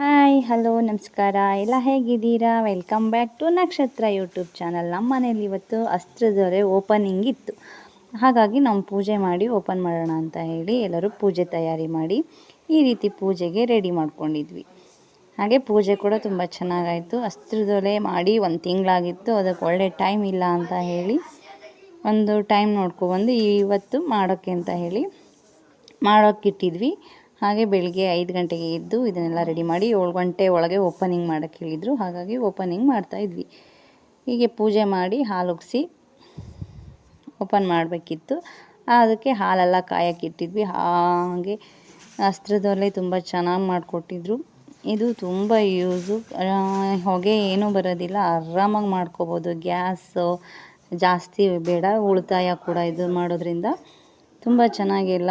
Hi, hello, ನಮಸ್ಕಾರ. ಎಲ್ಲ ಹೇಗಿದ್ದೀರಾ? Welcome back to Nakshatra YouTube channel ನಮ್ಮ ಮನೇಲಿ ಇವತ್ತು ಅಸ್ತ್ರದೊರೆ ಓಪನಿಂಗ್ ಇತ್ತು. ಹಾಗಾಗಿ ನಾವು ಪೂಜೆ ಮಾಡಿ ಓಪನ್ ಮಾಡೋಣ ಅಂತ ಹೇಳಿ ಎಲ್ಲರೂ ಪೂಜೆ ತಯಾರಿ ಮಾಡಿ ಈ ರೀತಿ ಪೂಜೆಗೆ ರೆಡಿ ಮಾಡ್ಕೊಂಡಿದ್ವಿ. ಹಾಗೆ ಪೂಜೆ ಕೂಡ ತುಂಬ ಚೆನ್ನಾಗಾಯಿತು. ಅಸ್ತ್ರದೊಲೆ ಮಾಡಿ ಒಂದು ತಿಂಗಳಾಗಿತ್ತು. ಅದಕ್ಕೆ ಒಳ್ಳೆ ಟೈಮ್ ಇಲ್ಲ ಅಂತ ಹೇಳಿ ಒಂದು ಟೈಮ್ ನೋಡ್ಕೊಬಂದು ಇವತ್ತು ಮಾಡೋಕ್ಕೆ ಅಂತ ಹೇಳಿ ಮಾಡೋಕ್ಕಿಟ್ಟಿದ್ವಿ. ಹಾಗೆ ಬೆಳಿಗ್ಗೆ ಐದು ಗಂಟೆಗೆ ಎದ್ದು ಇದನ್ನೆಲ್ಲ ರೆಡಿ ಮಾಡಿ ಏಳು ಗಂಟೆ ಒಳಗೆ ಓಪನಿಂಗ್ ಮಾಡೋಕ್ಕೆ ಹೇಳಿದರು. ಹಾಗಾಗಿ ಓಪನಿಂಗ್ ಮಾಡ್ತಾಯಿದ್ವಿ ಹೀಗೆ ಪೂಜೆ ಮಾಡಿ ಹಾಲು ಉಗಿಸಿ ಓಪನ್ ಮಾಡಬೇಕಿತ್ತು. ಅದಕ್ಕೆ ಹಾಲೆಲ್ಲ ಕಾಯಕ್ಕೆ ಇಟ್ಟಿದ್ವಿ. ಹಾಗೆ ಅಸ್ತ್ರದಲ್ಲೇ ತುಂಬ ಚೆನ್ನಾಗಿ ಮಾಡಿಕೊಟ್ಟಿದ್ರು. ಇದು ತುಂಬ ಯೂಸು. ಹೊಗೆ ಏನೂ ಬರೋದಿಲ್ಲ. ಆರಾಮಾಗಿ ಮಾಡ್ಕೋಬೋದು. ಗ್ಯಾಸು ಜಾಸ್ತಿ ಬೇಡ. ಉಳಿತಾಯ ಕೂಡ ಇದು ಮಾಡೋದ್ರಿಂದ. ತುಂಬ ಚೆನ್ನಾಗೆಲ್ಲ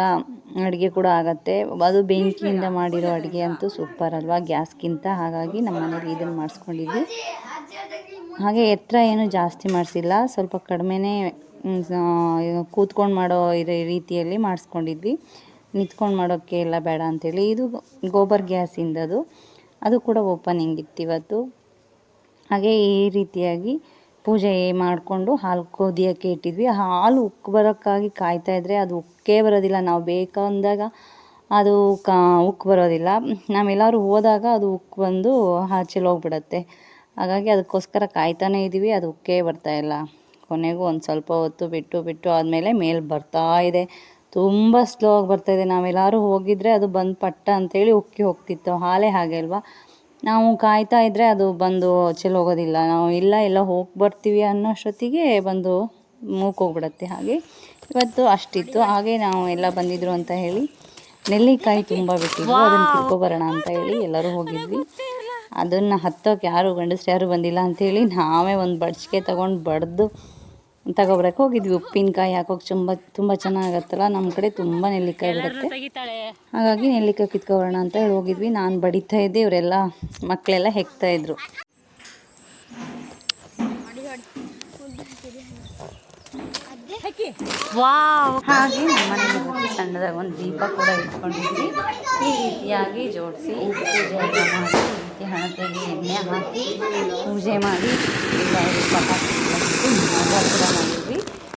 ಅಡುಗೆ ಕೂಡ ಆಗುತ್ತೆ. ಅದು ಬೆಂಕಿಯಿಂದ ಮಾಡಿರೋ ಅಡುಗೆ ಅಂತೂ ಸೂಪರ್ ಅಲ್ವಾ? ಗ್ಯಾಸ್ಗಿಂತ ಹಾಗಾಗಿ ನಮ್ಮ ಮನೇಲಿ ಇದನ್ನು ಮಾಡಿಸ್ಕೊಂಡಿದ್ವಿ. ಹಾಗೆ ಎತ್ತರ ಏನು ಜಾಸ್ತಿ ಮಾಡಿಸಿಲ್ಲ. ಸ್ವಲ್ಪ ಕಡಿಮೆನೇ ಕೂತ್ಕೊಂಡು ಮಾಡೋ ರೀತಿಯಲ್ಲಿ ಮಾಡಿಸ್ಕೊಂಡಿದ್ವಿ. ನಿಂತ್ಕೊಂಡು ಮಾಡೋಕ್ಕೆ ಎಲ್ಲ ಬೇಡ ಅಂಥೇಳಿ ಇದು ಗೋಬರ್ ಗ್ಯಾಸಿಂದದು. ಅದು ಕೂಡ ಓಪನಿಂಗ್ ಇತ್ತು ಇವತ್ತು. ಹಾಗೆ ಈ ರೀತಿಯಾಗಿ ಪೂಜೆ ಮಾಡಿಕೊಂಡು ಹಾಲು ಕುದಿಯೋಕ್ಕೆ ಇಟ್ಟಿದ್ವಿ. ಹಾಲು ಉಕ್ಕಿ ಬರೋಕ್ಕಾಗಿ ಕಾಯ್ತಾ ಇದ್ದರೆ ಅದು ಉಕ್ಕೇ ಬರೋದಿಲ್ಲ. ನಾವು ಬೇಕಂದಾಗ ಅದು ಕಾ ಉಕ್ಕು ಬರೋದಿಲ್ಲ. ನಾವೆಲ್ಲರೂ ಹೋದಾಗ ಅದು ಉಕ್ಕು ಬಂದು ಹೋಗ್ಬಿಡತ್ತೆ. ಹಾಗಾಗಿ ಅದಕ್ಕೋಸ್ಕರ ಕಾಯ್ತಾನೇ ಇದ್ದೀವಿ. ಅದು ಉಕ್ಕೇ ಬರ್ತಾಯಿಲ್ಲ ಕೊನೆಗೂ ಒಂದು ಸ್ವಲ್ಪ ಹೊತ್ತು ಬಿಟ್ಟು ಬಿಟ್ಟು ಆದಮೇಲೆ ಮೇಲೆ ಬರ್ತಾ ಇದೆ. ತುಂಬ ಸ್ಲೋ ಆಗಿ ಬರ್ತಾಯಿದೆ ನಾವೆಲ್ಲರೂ ಹೋಗಿದ್ರೆ ಅದು ಬಂದು ಪಟ್ಟ ಅಂತೇಳಿ ಉಕ್ಕಿ ಹೋಗ್ತಿತ್ತು. ಹಾಲೇ ಹಾಗೆ ಅಲ್ವಾ? ನಾವು ಕಾಯ್ತಾ ಇದ್ದರೆ ಅದು ಬಂದು ಹೋಗೋದಿಲ್ಲ. ನಾವು ಇಲ್ಲ ಎಲ್ಲ ಹೋಗಿ ಬರ್ತೀವಿ ಅನ್ನೋಷ್ಟೊತ್ತಿಗೆ ಬಂದು ಮೂಕೋಗ್ಬಿಡತ್ತೆ ಹಾಗೆ. ಇವತ್ತು ಅಷ್ಟಿತ್ತು. ಹಾಗೆ ನಾವು ಎಲ್ಲ ಬಂದಿದ್ರು ಅಂತ ಹೇಳಿ ನೆಲ್ಲಿಕಾಯಿ ತುಂಬ ಬಿಟ್ಟಿದ್ವು. ಅದನ್ನು ತಿಳ್ಕೊಬರೋಣ ಅಂತ ಹೇಳಿ ಎಲ್ಲರೂ ಹೋಗಿದ್ವಿ. ಅದನ್ನು ಹತ್ತೋಕೆ ಯಾರು ಗಂಡಸ್ರು ಯಾರು ಬಂದಿಲ್ಲ ಅಂಥೇಳಿ ನಾವೇ ಒಂದು ಬಡ್ಚಿಗೆ ತೊಗೊಂಡು ಬಡ್ದು ತಗೊಬರಕ್ಕೆ ಹೋಗಿದ್ವಿ. ಉಪ್ಪಿನಕಾಯಿ ಹಾಕೋಕೆ ತುಂಬ ತುಂಬ ಚೆನ್ನಾಗತ್ತಲ್ಲ? ನಮ್ಮ ಕಡೆ ತುಂಬ ನೆಲ್ಲಿಕಾಯಿ ಬಿಡುತ್ತೆ ಹಾಗಾಗಿ ನೆಲ್ಲಿಕಾಯಿ ಕಿತ್ಕೊಬರೋಣ ಅಂತ ಹೇಳಿ ಹೋಗಿದ್ವಿ. ನಾನು ಬಡಿತಾ ಇದ್ದೆ ಇವರೆಲ್ಲ ಮಕ್ಕಳೆಲ್ಲ ಹೆಕ್ತಾ ಇದ್ರು. ಹಾಗೆ ನಮ್ಮನೆ ಸಣ್ಣದಾಗ ಒಂದು ದೀಪ ಕೂಡ ಇಟ್ಕೊಂಡಿದ್ವಿ. ಈ ರೀತಿಯಾಗಿ ಜೋಡಿಸಿ. ಪೂಜೆ ಎಲ್ಲ ಮಾಡಿ ಈ ರೀತಿ ಹಣತೆಗೆ ಎಣ್ಣೆ ಹಾಕಿ ಪೂಜೆ ಮಾಡಿ ಎಲ್ಲ ಪಟಾಕಿ ಕೂಡ